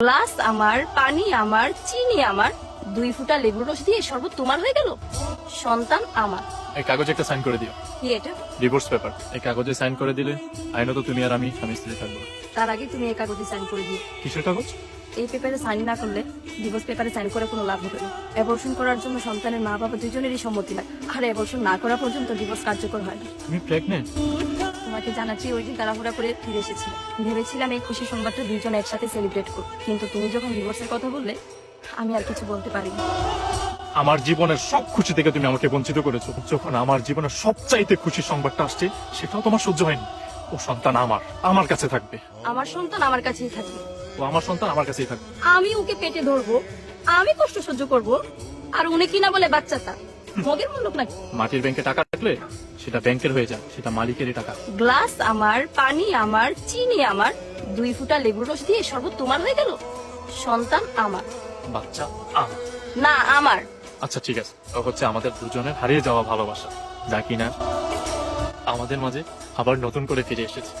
Glass আমার পানি আমার চিনি আমার দুই ফুটা লেবুর রস দিয়ে শরবত তোমার হয়ে গেল? সন্তান আমার। এই কাগজে একটা সাইন করে দিও। কি এটা? ডিভোর্স পেপার এই কাগজে সাইন করে দিলে আইনত তুমি আর আমি স্বামী স্ত্রী থাকব। তার আগে তুমি এই কাগজে সাইন করে দিও। কিসের কাগজ? এই পেপারে সাইন না করলে ডিভোর্স পেপারে সাইন করে কোনো লাভ হবে না। অ্যাবর্শন করার জন্য সন্তানের মা বাবা দুজনেরই সম্মতি লাগে আর অ্যাবর্শন না করা পর্যন্ত ডিভোর্স কার্যকর হয় না। তুমি প্রেগনেন্ট তোমাকে জানাচ্ছি ওই দিন তাড়াহুড়া করে ফিরে এসেছিলাম ভেবেছিলাম এই খুশি সংবাদটা দুইজন একসাথে সেলিব্রেট করব। কিন্তু তুমি যখন ডিভোর্সের কথা বললে আমি আর কিছু বলতে পারিনি। আমার জীবনের সব খুশি থেকে তুমি আমাকে বঞ্চিত করেছ। যখন আমার জীবনের সবচাইতে খুশি সংবাদটা আসছে সেটাও তোমার সহ্য হয়নি। ও সন্তান আমার আমার কাছে থাকবে। আমার সন্তান আমার কাছেই থাকবে। ও আমার সন্তান আমার কাছেই থাকবে। আমি ওকে পেটে ধরবো আমি কষ্ট সহ্য করব আর উনি কিনা বলে বাচ্চাটা মগের মূল্য নাকি? মাটির ব্যাংকে টাকা রাখলে সেটা ব্যাংকের হয়ে যায় সেটা মালিকেরই টাকা। গ্লাস আমার পানি আমার চিনি আমার দুই ফুটা লেবুর রস দিয়ে শরবত তোমার হয়ে গেল? সন্তান আমার। বাচ্চা আমার। না আমার। আচ্ছা ঠিক আছে। ও হচ্ছে আমাদের দুজনের হারিয়ে যাওয়া ভালোবাসা। যা কিনা আমাদের মাঝে আবার নতুন করে ফিরে এসেছে।